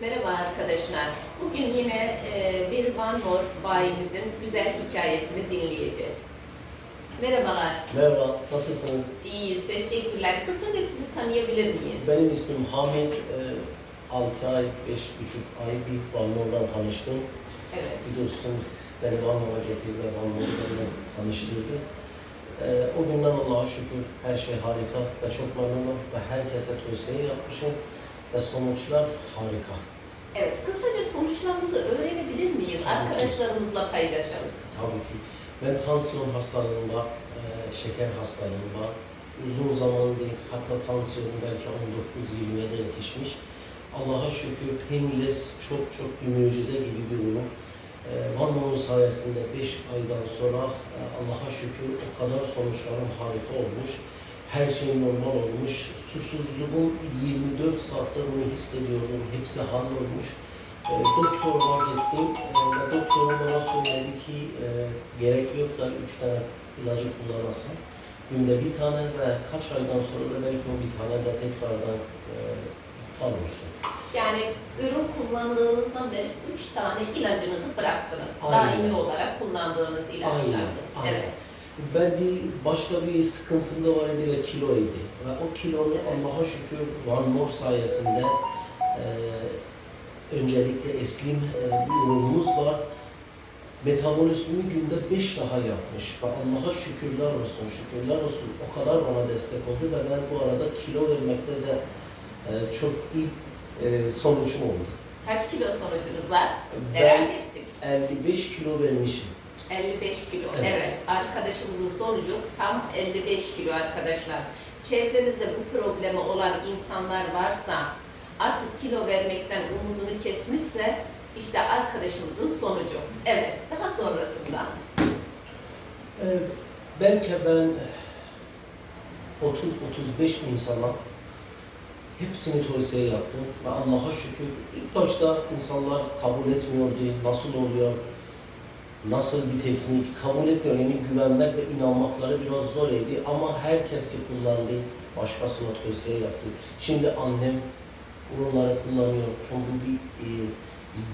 Merhaba arkadaşlar. Bugün yine e, bir Van Mor bayimizin güzel hikayesini dinleyeceğiz. Merhabalar. Merhaba, nasılsınız? İyiyiz. Teşekkürler. Kısaca sizi tanıyabilir miyiz? Benim ismim Hamit. 6 ay, 5,5 ay bir Vanmor'dan tanıştım. Evet. Bir dostum beni Vanmor'a getirdi ve Vanmor'u benimle tanıştırdı. Ee, o günden Allah'a şükür her şey harika ve çok memnunum ve herkese tavsiye yapmışım ve sonuçlar harika. Evet. Kısaca sonuçlarınızı öğrenebilir miyiz? Tabii ki. Arkadaşlarımızla paylaşalım. Tabii ki. Ben tansiyon hastalığında, e, şeker hastalığında uzun zaman bir hatta tansiyonum belki 19-20'ye de yetişmiş. Allah'a şükür painless çok çok bir mucize gibi bir ürün. E, Van Moon sayesinde 5 aydan sonra e, Allah'a şükür o kadar sonuçlarım harika olmuş. Her şey normal olmuş. Susuzluğum 24 saattir onu hissediyordum. Hepsi hallolmuş. E, doktoruma gittim e, ve doktorum bana söyledi ki e, gerek yok da 3 tane ilacı kullanasın. Günde bir tane ve kaç aydan sonra da belki o bir tane de tekrardan e, olsun. Yani ürün kullandığınızdan beri 3 tane ilacınızı bıraktınız. Aynen. Daimi olarak kullandığınız ilaçlarınız. aynen. Evet. Ben bir başka bir sıkıntım da var idi ve kiloydu. Ve o kilomu Allah'a şükür Van Mor sayesinde e, öncelikle Eslim e, bir ürünümüz var. Metabolizmi günde 5 daha yapmış. Ve Allah'a şükürler olsun, şükürler olsun. O kadar bana destek oldu ve ben bu arada kilo vermekte de e, çok iyi e, sonucum oldu. Kaç kilo sonucunuz var? Ben Merak ettik. 55 kilo vermişim. 55 kilo. Evet. Evet. Arkadaşımızın sonucu tam 55 kilo arkadaşlar. Çevrenizde bu problemi olan insanlar varsa artık kilo vermekten umudunu kesmişse işte arkadaşımızın sonucu. Evet. Daha sonrasında Ee, belki ben 30-35 insana hepsini tavsiye yaptım ve Allah'a şükür ilk başta insanlar kabul etmiyordu, nasıl oluyor, nasıl bir teknik, kabul etmiyor. Yani güvenmek ve inanmakları biraz zor idi ama herkes ki kullandı, başkasına tavsiye yaptı. Şimdi annem bunları kullanıyor. Çünkü bir, e,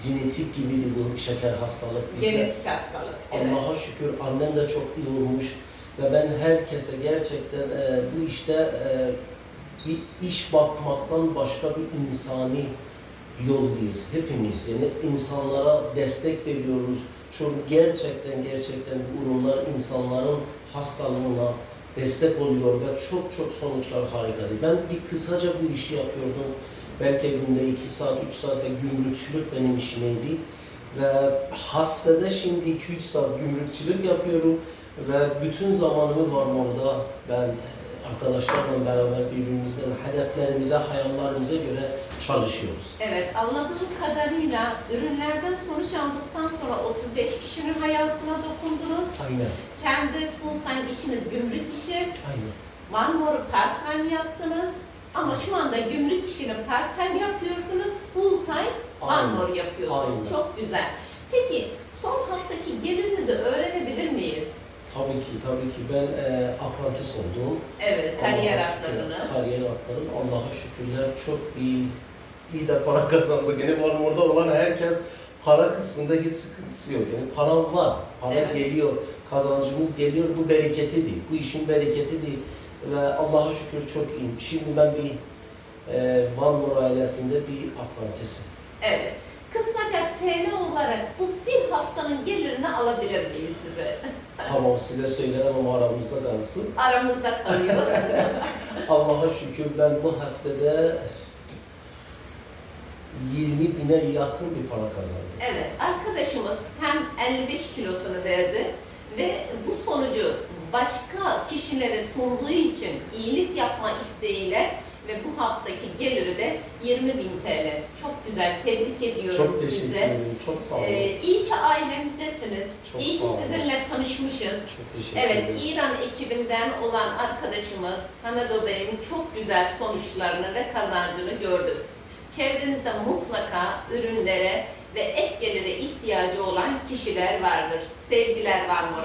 genetik gibiydi bu şeker hastalık. Bizde- genetik hastalık. Evet. Allah'a şükür annem de çok iyi olmuş ve ben herkese gerçekten e, bu işte e, bir iş bakmaktan başka bir insani yoldayız hepimiz. Yani insanlara destek veriyoruz. Çünkü gerçekten gerçekten bu ürünler insanların hastalığına destek oluyor ve çok çok sonuçlar harikadır. Ben bir kısaca bu işi yapıyordum. Belki günde 2 saat, 3 saat ve gümrükçülük benim işimeydi. Ve haftada şimdi 2-3 saat gümrükçülük yapıyorum ve bütün zamanımı var orada. Ben arkadaşlarla beraber birbirimizden hedeflerimize, hayallerimize göre çalışıyoruz. Evet, anladığım kadarıyla ürünlerden sonuç aldıktan sonra 35 kişinin hayatına dokundunuz. Aynen, Kendi full time işiniz gümrük işi. aynen. More part time yaptınız. Ama şu anda gümrük işini part time yapıyorsunuz. Full time. More yapıyorsunuz. Aynen. Çok güzel. Peki son haftaki gelirinizi öğrenebilir miyiz? Tabii ki, tabii ki. Ben e, aprantis oldum. Evet, kariyer Allah'a şükür, atladınız. Kariyer atladım. Allah'a şükürler çok iyi, iyi de para kazandı. Gene var orada olan herkes para kısmında hiç sıkıntısı yok. Yani para var, para Evet. geliyor, kazancımız geliyor. Bu bereketi değil, bu işin bereketi değil. Ve Allah'a şükür çok iyi. Şimdi ben bir e, Van Mor ailesinde bir aprantisim. Evet. Kısaca TL olarak bu bir haftanın gelirini alabilir miyiz size? Tamam size söylerim ama aramızda kalsın. Aramızda kalıyor. Allah'a şükür ben bu haftada 20 bine yakın bir para kazandım. Evet, arkadaşımız hem 55 kilosunu verdi ve bu sonucu başka kişilere sunduğu için iyilik yapma isteğiyle ve bu haftaki geliri de 20 bin TL. Çok güzel, tebrik ediyorum Çok teşekkür size. ederim. Çok sağ olun. Ee, iyi ki ailemizdesiniz. Çok iyi ki sizinle tanışmışız. Çok teşekkür Evet, ederim. İran ekibinden olan arkadaşımız Hamedo Bey'in çok güzel sonuçlarını ve kazancını gördük. Çevrenizde mutlaka ürünlere ve ek gelire ihtiyacı olan kişiler vardır. Sevgiler var mor.